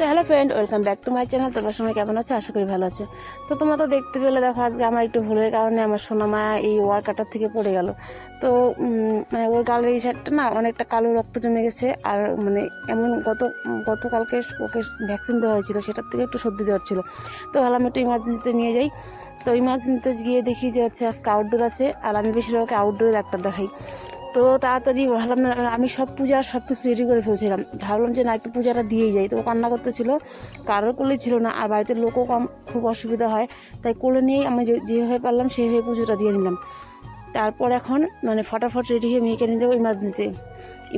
তো hello friend welcome back to my channel তোমার সময় কেমন আছো? আশা করি ভালো আছো। তো তোমরা তো দেখতে পেলে, দেখো আজকে আমার একটু ভুলের কারণে আমার সোনামা এই ওয়ার্কাটার থেকে পড়ে গেল। তো মানে ওর গালের এই সাইডটা না অনেকটা কালো রক্ত জমে গেছে আর মানে এমন গত, গতকালকে ওকে ভ্যাকসিন দেওয়া হয়েছিল, সেটার থেকে একটু সর্দি জ্বর ছিল। তো ভাবলাম একটু ইমার্জেন্সিতে নিয়ে যাই। তো ইমার্জেন্সিতে গিয়ে দেখি যে হচ্ছে আজকে আউটডোর আছে, আর আমি বেশিরভাগ আউটডোরে ডাক্তার দেখাই। তো তাড়াতাড়ি ভাবলাম না, আমি সব পূজা সব কিছু রেডি করে ফেলছিলাম। ভাবলাম যে না, একটু পূজাটা দিয়েই যাই। তো কান্না করতেছিল, কারোর কোলে ছিল না, আর বাড়িতে লোকও কম, খুব অসুবিধা হয়। তাই কোলে নিয়েই আমি যেভাবে পারলাম সেইভাবে পুজোটা দিয়ে নিলাম। তারপর এখন মানে ফটাফট রেডি হয়ে মেয়েকে নিয়ে যাব ইমার্জেন্সিতে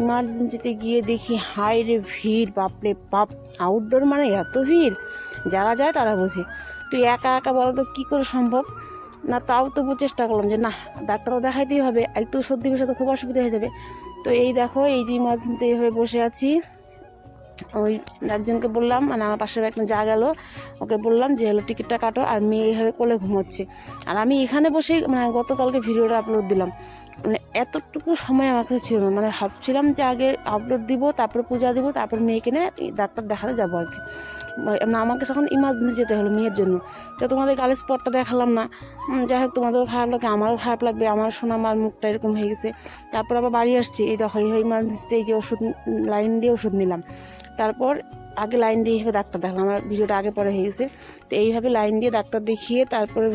ইমার্জেন্সিতে গিয়ে দেখি হাই রে ভিড়, বাপরে বাপ! আউটডোর মানে এত ভিড়, যারা যায় তারা বোঝে তুই একা একা বলো তো, কী করে সম্ভব? না, তাও তবু চেষ্টা করলাম যে না, ডাক্তারও দেখাইতেই হবে একটু সর্দি বেশি তো খুব অসুবিধা হয়ে যাবে। তো এই দেখো, এই যে ইমার্জেন্সিতে এইভাবে বসে আছি। ওই একজনকে বললাম মানে আমার পাশের একটা যা গেল, ওকে বললাম যে হলো টিকিটটা কাটো, আর মেয়ে এইভাবে কোলে ঘুমোচ্ছে। আর আমি এখানে বসেই মানে গতকালকে ভিডিওটা আপলোড দিলাম। মানে এতটুকু সময় আমার কাছে ছিল না মানে ভাবছিলাম যে আগে আপলোড দিব, তারপরে পূজা দিব, তারপর মেয়েকে নিয়ে ডাক্তার দেখাতে যাব আর কি। মানে আমাকে তখন ইমার্জেন্সি যেতে হলো মেয়ের জন্য, তো তোমাদের গালের স্পটটা দেখালাম না। যাই হোক তোমাদেরও খারাপ লাগে, আমারও খারাপ লাগবে, আমার শোনা আমার মুখটা এরকম হয়ে গেছে। তারপর আবার বাড়ি আসছি, এই দেখো, এই ইমার্জেন্সিতে এই যে ওষুধ লাইন দিয়ে ওষুধ নিলাম। তারপর আগে লাইন দিয়ে এইভাবে ডাক্তার দেখালাম, আমার ভিডিওটা আগে পরে হয়ে গেছে। তো এইভাবে লাইন দিয়ে ডাক্তার দেখিয়ে তারপরে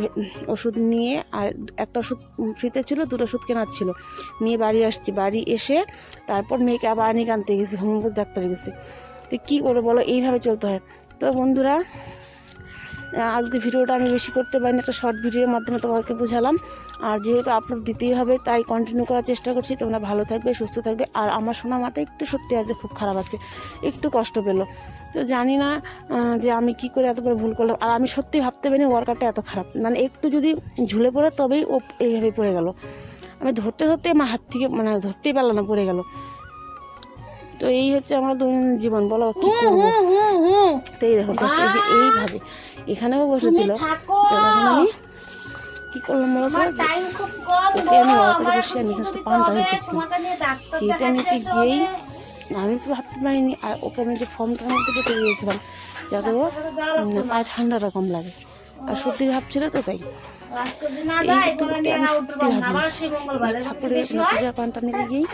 ওষুধ নিয়ে, আর একটা ওষুধ ফ্রিতে ছিল, দুটো ওষুধ কেনার ছিল। নিয়ে বাড়ি আসছি, বাড়ি এসে তারপর মেয়েকে আবার আনিক আনতে গেছি, হোমিওপ্যাথি ডাক্তারে গেছে। তো কী করে বলো, এইভাবে চলতে হয়। তো বন্ধুরা আজকে ভিডিওটা আমি বেশি করতে পারিনি, একটা শর্ট ভিডিওর মাধ্যমে তোমাকে বুঝালাম। আর যেহেতু আপলোড দিতেই হবে, তাই কন্টিনিউ করার চেষ্টা করছি। তোমরা ভালো থাকবে, সুস্থ থাকবে। আর আমার শোনা মাটা একটু সত্যি আজকে খুব খারাপ আছে। একটু কষ্ট পেল। তো জানি না যে আমি কি করে এত বড় ভুল করলাম। আর আমি সত্যি ভাবতে পারিনি ওয়ার্কারটা এত খারাপ। মানে একটু যদি ঝুলে পড়ে, তবেই ও এইভাবে পড়ে গেল। আমি ধরতে ধরতে আমার হাত থেকে মানে ধরতেই পারলাম না, পড়ে গেল। তো এই হচ্ছে আমার জীবন। বলো, কি করব? তো এই দেখো জাস্ট এই যে এইভাবে। এখানেও বসেছিল। তো আমি কি করলাম খুব কম ওকে আমি ওয়ার্কারে বসে আমি এখানে পানটা রেখেছিলাম। সেটা নিতে গিয়েই আমি তো ভাবতে পারিনি আর ওকে আমি যে ফর্মটার মধ্যে কেটে দিয়েছিলাম যাতে ও পায়ে ঠান্ডাটা কম লাগে। আর সত্যি ভাবছিল তো তাই। এই তো ঠাকুরের মানে পানটা নিতে গিয়েই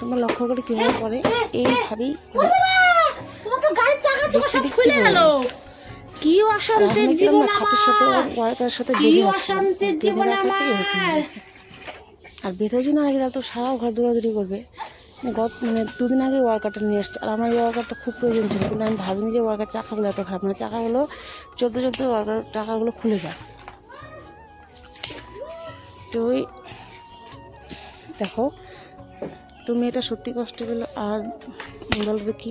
তোমরা লক্ষ্য করে কীভাবে করে এইভাবেই দেখতে দেখতে পড়ে গেল। কি আর অশান্তির জীবন খাটের সাথে অশান্তির জীবন আমার? আর বেঁধে জন্য আগে তো সারাও ঘর দৌড়াদৌড়ি করবে। মানে গত মানে দুদিন আগে ওয়ার্কারটা নিয়ে এসছে আর আমার এই ওয়ার্কারটা খুব প্রয়োজন ছিল কিন্তু আমি ভাবিনি যে ওয়ার্কার চাকাগুলো এত খারাপ। মানে চাকাগুলো চলতে চলতে ওয়ার্কার টাকাগুলো খুলে যায়। তো দেখো তুমি মেয়েটা সত্যি কষ্ট পেল আর বলো তো কি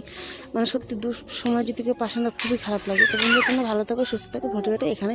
মানে সত্যি দু সময় যদি কেউ পাশে না, খুবই খারাপ লাগে। তো বন্ধু তোমরা ভালো থাকো, সুস্থ থাকো ভিডিওটা এখানে